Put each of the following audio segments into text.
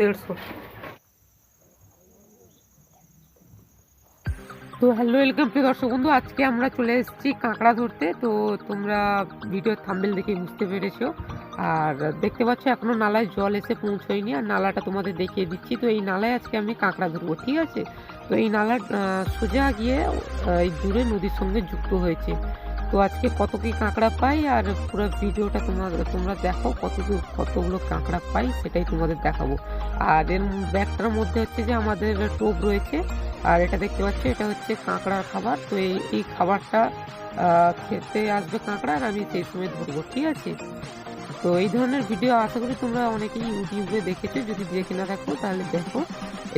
দেড়শো। তো hello welcome প্রিয় দর্শক বন্ধু। আজকে আমরা চলে এসেছি কাঁকড়া ধরতে। তো তোমরা ভিডিও থাম্বেল দেখে বুঝতে পেরেছ। আর দেখতে পাচ্ছ, এখনও নালায় জল এসে পৌঁছয়নি। আর নালাটা তোমাদের দেখিয়ে দিচ্ছি। তো এই নালায় আজকে আমি কাঁকড়া ধরবো, ঠিক আছে? তো এই নালা সোজা গিয়ে এই দূরে নদীর সঙ্গে যুক্ত হয়েছে। তো আজকে কত কি কাঁকড়া পাই আর পুরো ভিডিওটা তোমরা তোমরা দেখো কত কি, কতগুলো কাঁকড়া পাই, সেটাই তোমাদের দেখাবো। আর এর ব্যাগটার মধ্যে হচ্ছে যে আমাদের টোপ রয়েছে, আর এটা দেখতে পাচ্ছ, এটা হচ্ছে কাঁকড়ার খাবার। তো এই এই খাবারটা খেতে আসবে কাঁকড়া আর আমি সেই সময় ধরবো, ঠিক আছে? তো এই ধরনের ভিডিও আশা করি তোমরা অনেকেই ইউটিউবে দেখেছ, যদি দেখে না থাকো তাহলে দেখো।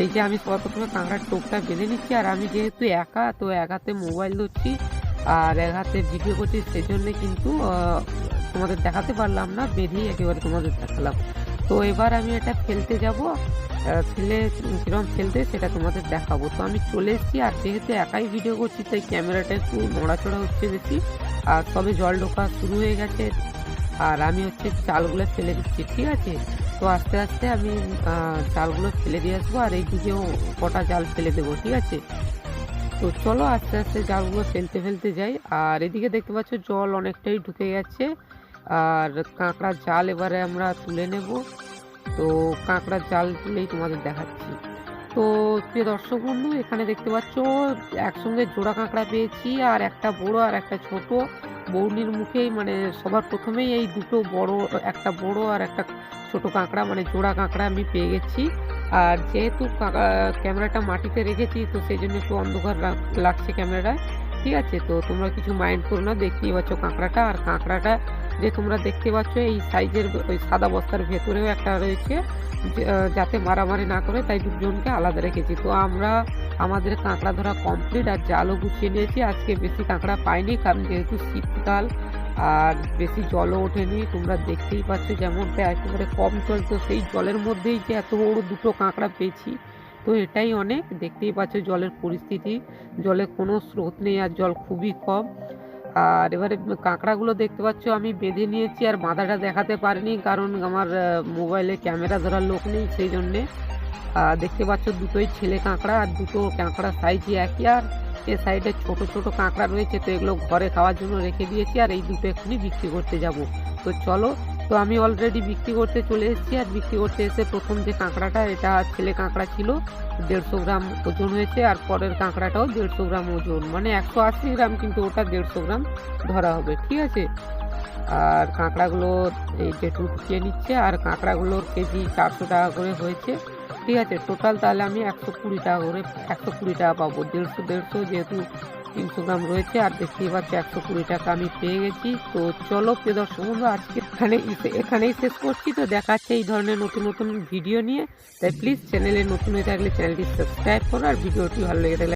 এই যে আমি সবার প্রথমে কাঁকড়ার টোপটা বেঁধে নিচ্ছি, আর আমি যেহেতু একা, তো এক হাতে মোবাইল ধরছি আর এক হাতে ভিডিও করছি সেজন্য কিন্তু তোমাদের দেখাতে পারলাম না বেঁধেই একেবারে তোমাদের দেখালাম। তো এবার আমি এটা ফেলতে যাব ফেলে কীরকম ফেলতে সেটা তোমাদের দেখাবো। তো আমি চলে এসেছি, আর যেহেতু একাই ভিডিও করছি, তাই ক্যামেরাটা একটু নড়াচড়া হচ্ছে বেশি। আর তবে জল ঢোকা শুরু হয়ে গেছে, আর আমি হচ্ছে চালগুলো ফেলে দিচ্ছি, ঠিক আছে? তো আস্তে আস্তে আমি চালগুলো ফেলে দিয়ে আসব, আর এই এইদিকেও কটা চাল ফেলে দেবো, ঠিক আছে? তো চলো আস্তে আস্তে জালগুলো ফেলতে ফেলতে যাই। আর এদিকে দেখতে পাচ্ছ জল অনেকটাই ঢুকে গেছে। আর কাঁকড়ার জাল এবারে আমরা তুলে নেব। তো কাঁকড়ার জাল তুলেই তোমাদের দেখাচ্ছি। তো প্রিয় দর্শক বন্ধু, এখানে দেখতে পাচ্ছ, একসঙ্গে জোড়া কাঁকড়া পেয়েছি, আর একটা বড় আর একটা ছোট। বৌনির মুখেই মানে সবার প্রথমেই এই দুটো বড়, একটা বড় আর একটা ছোট কাঁকড়া মানে জোড়া কাঁকড়া আমি পেয়ে গেছি। আর যেহেতু ক্যামেরাটা মাটিতে রেখেছি, তো সেই জন্য একটু অন্ধকার লাগছে ক্যামেরায় ঠিক আছে, তো তোমরা কিছু মাইন্ড করো না, দেখতেই পাচ্ছ কাঁকড়াটা। আর কাঁকড়াটা যে তোমরা দেখতে পাচ্ছ, এই সাইজের ওই সাদা বস্তার ভেতরেও একটা রয়েছে। যাতে মারামারি না করে, তাই দুজনকে আলাদা রেখেছি। তো আমরা আমাদের কাঁকড়া ধরা কমপ্লিট আর জালও গুছিয়ে নিয়েছি। আজকে বেশি কাঁকড়া পাইনি, কারণ যেহেতু শীতকাল আর বেশি জলও ওঠেনি। তোমরা দেখতেই পাচ্ছ যেমনটা একেবারে কম জল তো সেই জলের মধ্যেই যে এত বড় দুটো কাঁকড়া পেয়েছি। তো এটাই অনেক। দেখতেই পাচ্ছ জলের পরিস্থিতি। জলে কোনো স্রোত নেই আর জল খুবই কম। আর এবারে কাঁকড়াগুলো দেখতে পাচ্ছ, আমি বেঁধে নিয়েছি আর বাঁধাটা দেখাতে পারিনি কারণ আমার মোবাইলে ক্যামেরা ধরার লোক নেই সেই জন্যে আর দেখতে পাচ্ছ দুটোই ছেলে কাঁকড়া আর দুটো কাঁকড়া সাইজই একই আর এ সাইডে ছোট ছোট কাঁকড়া রয়েছে, তো এগুলো ঘরে খাওয়ার জন্য রেখে দিয়েছি আর এই দুটো এক্ষুনি বিক্রি করতে যাব। তো চলো তো আমি অলরেডি বিক্রি করতে চলে এসেছি আর বিক্রি করতে এসে প্রথম যে কাঁকড়াটা, এটা ছেলে কাঁকড়া ছিল, দেড়শো গ্রাম ওজন হয়েছে আর পরের কাঁকড়াটাও দেড়শো গ্রাম ওজন মানে একশো আশি গ্রাম কিন্তু ওটা দেড়শো গ্রাম ধরা হবে, ঠিক আছে? আর কাঁকড়াগুলো এই জেঠু ঢুকিয়ে নিচ্ছে আর কাঁকড়াগুলোর কেজি চারশো টাকা করে হয়েছে, ঠিক আছে? টোটাল তাহলে আমি একশো কুড়ি টাকা করে, একশো কুড়ি টাকা পাবো, দেড়শো দেড়শো যেহেতু তিনশো গ্রাম রয়েছে আর দেখতেই পাচ্ছি একশো কুড়ি টাকা আমি পেয়ে গেছি। তো চলো প্রিয় দর্শক বন্ধু, আজকে এখানে এখানেই শেষ করছি। তো দেখাচ্ছে এই ধরনের নতুন নতুন ভিডিও নিয়ে। তাই প্লিজ চ্যানেলে নতুন হয়ে থাকলে চ্যানেলটি সাবস্ক্রাইব করো আর ভিডিওটি ভালো লেগে থাকলে